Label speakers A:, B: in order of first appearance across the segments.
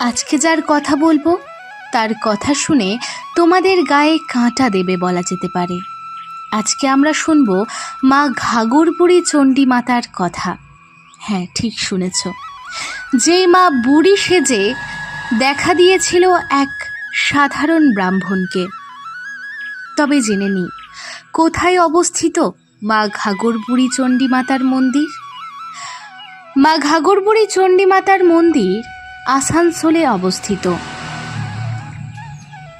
A: আজকে যার কথা বলব, তার কথা শুনে তোমাদের গায়ে কাঁটা দেবে বলা যেতে পারে। আজকে আমরা শুনব মা ঘাগরবুড়ি চণ্ডী মাতার কথা। হ্যাঁ ঠিক শুনেছ। যেই মা বুড়ি সেজে দেখা দিয়েছিল এক সাধারণ ব্রাহ্মণকে। তবে জেনে নিই কোথায় অবস্থিত মা ঘাগরবুড়ি চণ্ডী মাতার মন্দির? মা ঘাগরবুড়ি চণ্ডী মাতার মন্দির আসানসোলে অবস্থিত।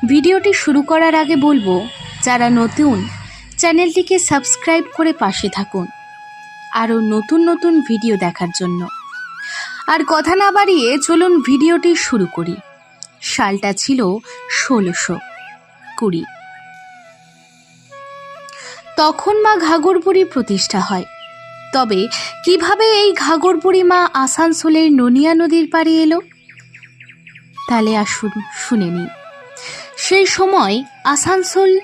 A: ভিডিওটি শুরু করার আগে বলব, যারা নতুন, চ্যানেলটিকে সাবস্ক্রাইব করে পাশে থাকুন। আরও নতুন নতুন ভিডিও দেখার জন্য। আর কথা না বাড়িয়ে চলুন ভিডিওটি শুরু করি। সালটা ছিল ষোলোশো কুড়ি। তখন মা ঘাগরপুরী প্রতিষ্ঠা হয়। তবে কীভাবে এই ঘাগরপুরী মা আসানসোলের ননিয়া নদীর পাড়ে এলো? তাহলে আসুন, শুনে নিই। সেই সময় আসানসোল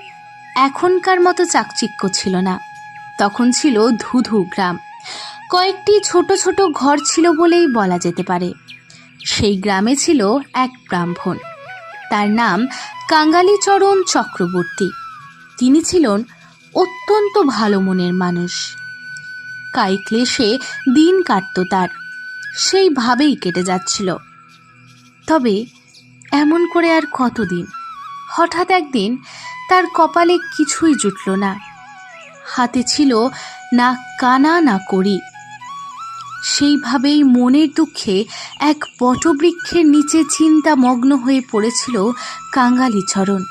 A: এখনকার মতো চাকচিক্য ছিল না। তখন ছিল ধুধু গ্রাম। কয়েকটি ছোট ছোট ঘর ছিল বলেই বলা যেতে পারে। সেই গ্রামে ছিল এক ব্রাহ্মণ। তার নাম কাঙ্গালীচরণ চক্রবর্তী। তিনি ছিলেন অত্যন্ত ভালো মনের মানুষ। কাই ক্লেশে দিন কাটত তার। সেইভাবেই কেটে যাচ্ছিল। তবে এমন করে আর কতদিন? হঠাৎ একদিন তার কপালে কিছুই জুটল না। হাতে ছিল না কানা, না করি সেইভাবেই মনের দুঃখে এক বটবৃক্ষের নিচে চিন্তামগ্ন হয়ে পড়েছিল কাঙ্গালীচরণ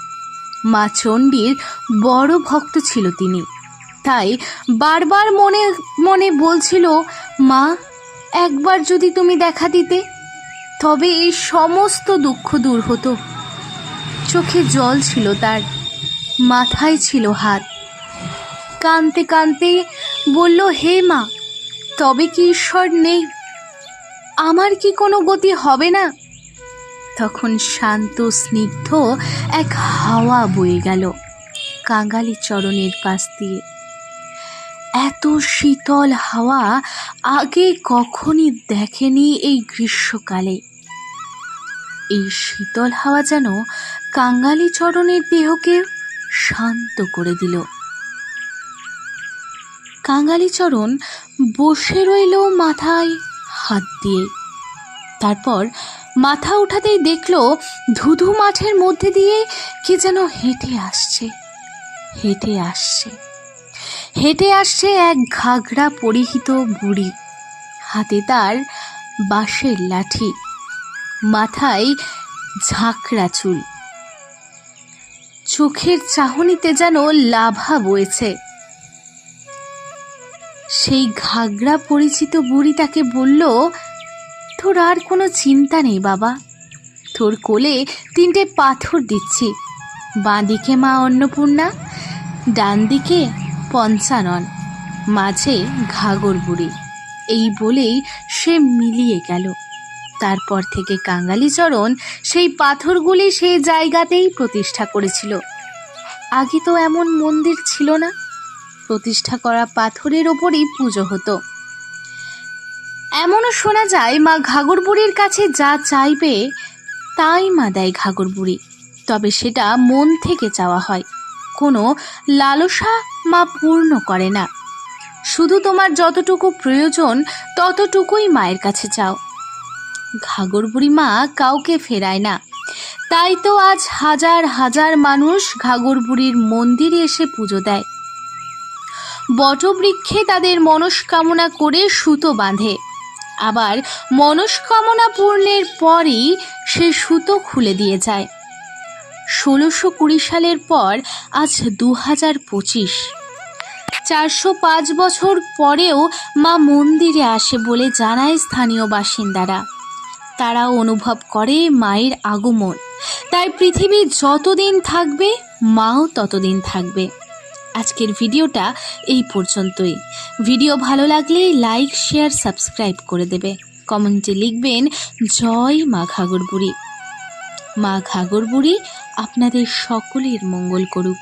A: মা চণ্ডীর বড় ভক্ত ছিল তিনি। তাই বারবার মনে মনে বলছিল, মা, একবার যদি তুমি দেখা দিতে। তবে এই সমস্ত দুঃখ দূর হতো। চোখে জল ছিল তার, মাথায় ছিল হাত। কানতে কানতে বলল, হে মা, তবে কি ঈশ্বর নেই? আমার কি কোনো গতি হবে না? তখন শান্ত, স্নিগ্ধ এক হাওয়া বয়ে গেল কাঙালি চরণের পাশ দিয়ে। এত শীতল হাওয়া আগে কখনই দেখেনি এই গ্রীষ্মকালে। এই শীতল হাওয়া যেন কাঙ্গালি চরণের দেহকে শান্ত করে দিল। কাঙ্গালিচরণ বসে রইল মাথায় হাত দিয়ে। তারপর মাথা উঠাতেই দেখল ধুধু মাঠের মধ্যে দিয়ে কে যেন হেঁটে আসছে হেঁটে আসছে। হেঁটে আসছে এক ঘাগরা পরিহিত বুড়ি। হাতে তার বাঁশের লাঠি। মাথায় ঝাঁকড়া চুল। চোখের চাহনিতে যেন লাভা বয়েছে। সেই ঘাগরা পরিচিত বুড়ি তাকে বলল, তোর আর কোনো চিন্তা নেই বাবা। তোর কোলে তিনটে পাথর দিচ্ছি। বাঁ দিকে মা অন্নপূর্ণা ডান দিকে পঞ্চানন মাঝে ঘাগর বুড়ি। এই বলেই সে মিলিয়ে গেল। তারপর থেকে কাঙ্গালিচরণ সেই পাথরগুলি সেই জায়গাতেই প্রতিষ্ঠা করেছিল। আগে তো এমন মন্দির ছিল না। প্রতিষ্ঠা করা পাথরের ওপরই পুজো হতো। এমনও শোনা যায়, মা ঘাগরবুড়ির কাছে যা চাইবে, তাই মা দেয় ঘাগরবুড়ি। তবে সেটা মন থেকে চাওয়া হয়। কোনো লালসা মা পূর্ণ করে না। শুধু তোমার যতটুকু প্রয়োজন, ততটুকুই মায়ের কাছে চাও। ঘাগরবুড়ি মা কাউকে ফেরায় না। তাই তো আজ হাজার হাজার মানুষ ঘাগরবুড়ির মন্দিরে এসে পুজো দেয়। বটবৃক্ষে তাদের মনস্কামনা করে সুতো বাঁধে। আবার মনস্কামনা পূর্ণের পরই সে সুতো খুলে দিয়ে যায়। ষোলোশো কুড়ি সালের পর আজ দু হাজার পঁচিশ। চারশো পাঁচ বছর পরেও মা মন্দিরে আসে বলে জানায় স্থানীয় বাসিন্দারা। তারা অনুভব করে মায়ের আগমন। তাই পৃথিবী যতদিন থাকবে, মাও ততদিন থাকবে। আজকের ভিডিওটা এই পর্যন্তই। ভিডিও ভালো লাগলে লাইক, শেয়ার, সাবস্ক্রাইব করে দেবে। কমেন্টে লিখবেন, জয় মা ঘাগর বুড়ি মা ঘাগর বুড়ি আপনাদের সকলের মঙ্গল করুক।